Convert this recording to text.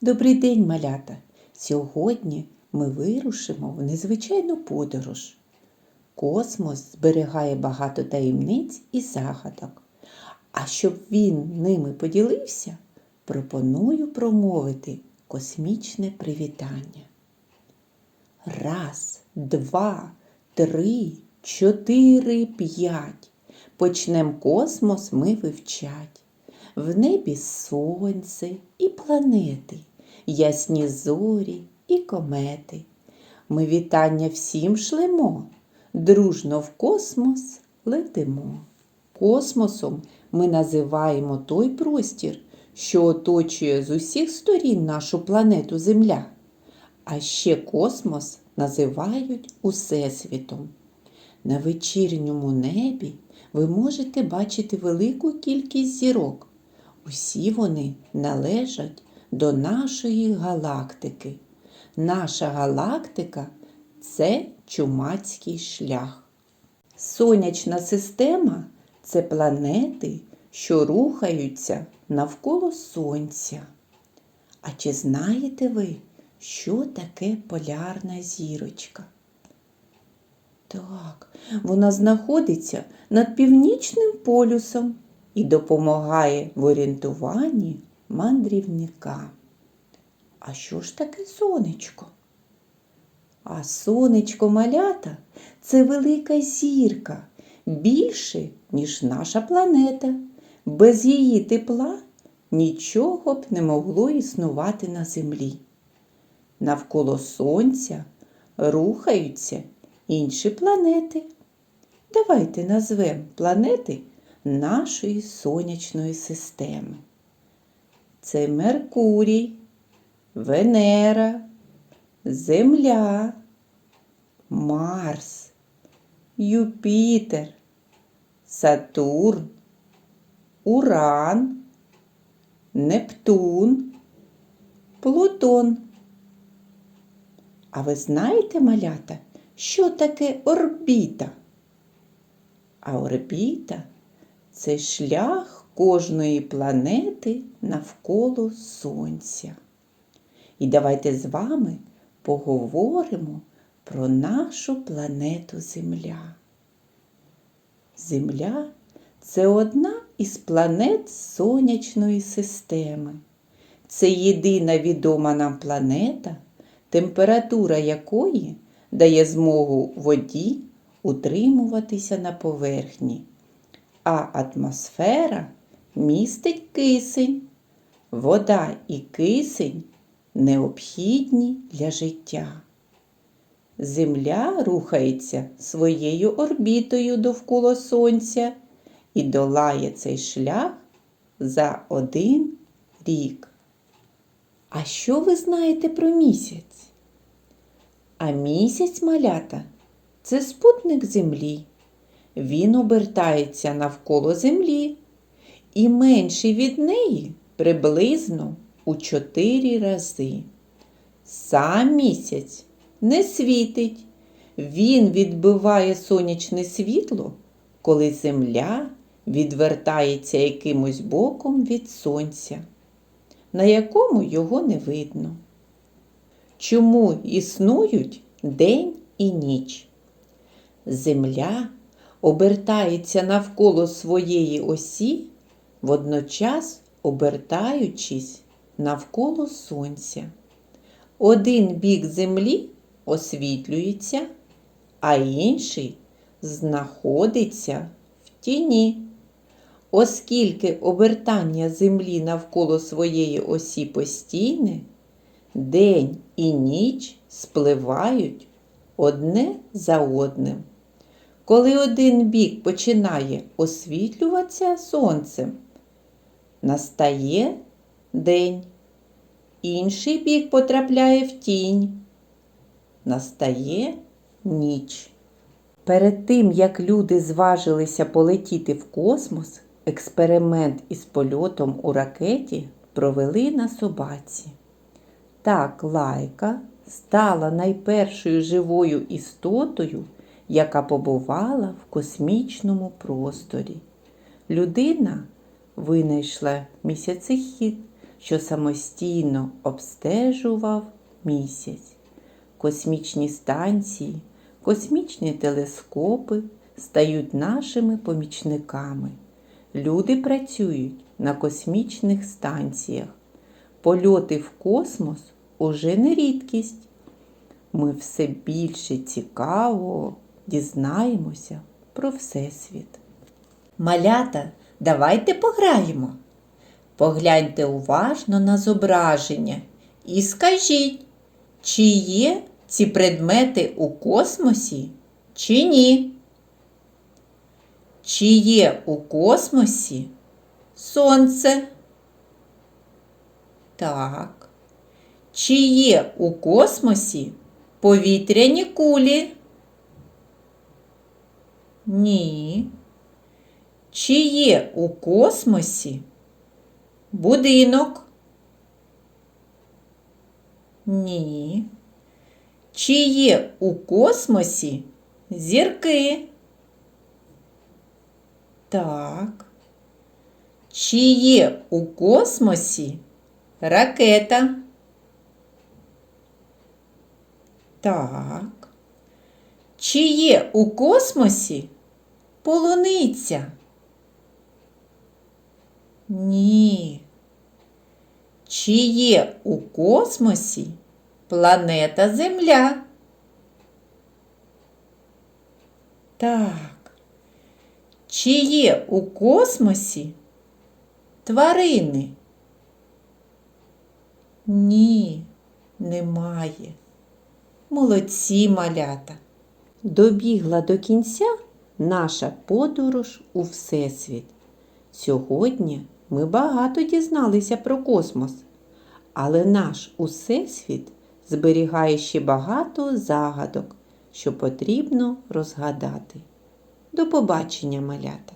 Добрий день, малята! Сьогодні ми вирушимо в незвичайну подорож. Космос зберігає багато таємниць і загадок. А щоб він ними поділився, пропоную промовити космічне привітання. Раз, два, три, чотири, п'ять. Почнем космос ми вивчать. В небі сонце і планети, ясні зорі і комети. Ми вітання всім шлемо, дружно в космос летимо. Космосом ми називаємо той простір, що оточує з усіх сторін нашу планету Земля. А ще космос називають Усесвітом. На вечірньому небі ви можете бачити велику кількість зірок. Усі вони належать до нашої галактики. Наша галактика це чумацький шлях. Сонячна система це планети, що рухаються навколо Сонця. А чи знаєте ви, що таке полярна зірочка? Так, вона знаходиться над північним полюсом і допомагає в орієнтуванні мандрівника. А що ж таке сонечко? А сонечко малята це велика зірка, більше, ніж наша планета. Без її тепла нічого б не могло існувати на землі. Навколо сонця рухаються інші планети. Давайте назвемо планети нашої сонячної системи. Це Меркурій, Венера, Земля, Марс, Юпітер, Сатурн, Уран, Нептун, Плутон. А ви знаєте, малята, що таке орбіта? А орбіта це шлях кожної планети навколо Сонця. І давайте з вами поговоримо про нашу планету Земля. Земля це одна із планет Сонячної системи. Це єдина відома нам планета, температура якої дає змогу воді утримуватися на поверхні, а атмосфера містить кисень. Вода і кисень необхідні для життя. Земля рухається своєю орбітою довкола Сонця і долає цей шлях за один рік. А що ви знаєте про місяць? А місяць малята це спутник Землі. Він обертається навколо Землі і менший від неї приблизно у чотири рази. Сам місяць не світить. Він відбиває сонячне світло, коли Земля відвертається якимось боком від сонця, на якому його не видно. Чому існують день і ніч? Земля обертається навколо своєї осі, водночас обертаючись навколо сонця. Один бік землі освітлюється, а інший знаходиться в тіні. Оскільки обертання землі навколо своєї осі постійне, день і ніч спливають одне за одним. Коли один бік починає освітлюватися сонцем, настає день, інший бік потрапляє в тінь, настає ніч. Перед тим, як люди зважилися полетіти в космос, експеримент із польотом у ракеті провели на собаці. Так лайка стала найпершою живою істотою, яка побувала в космічному просторі. Людина винайшла місяцехід, що самостійно обстежував місяць. Космічні станції, космічні телескопи стають нашими помічниками. Люди працюють на космічних станціях. Польоти в космос уже не рідкість. Ми все більше цікавого дізнаємося про Всесвіт. Малята, давайте пограємо. Погляньте уважно на зображення і скажіть, чи є ці предмети у космосі, чи ні? Чи є у космосі сонце? Так. Чи є у космосі повітряні кулі? Ні. Чи є у космосі будинок? Ні. Чи є у космосі зірки? Так. Чи є у космосі ракета? Так. Чи є у космосі полуниця? Ні. Чи є у космосі планета Земля? Так. Чи є у космосі тварини? Ні, немає. Молодці малята. Добігла до кінця наша подорож у Всесвіт. Сьогодні ми багато дізналися про космос, але наш Усесвіт зберігає ще багато загадок, що потрібно розгадати. До побачення, малята!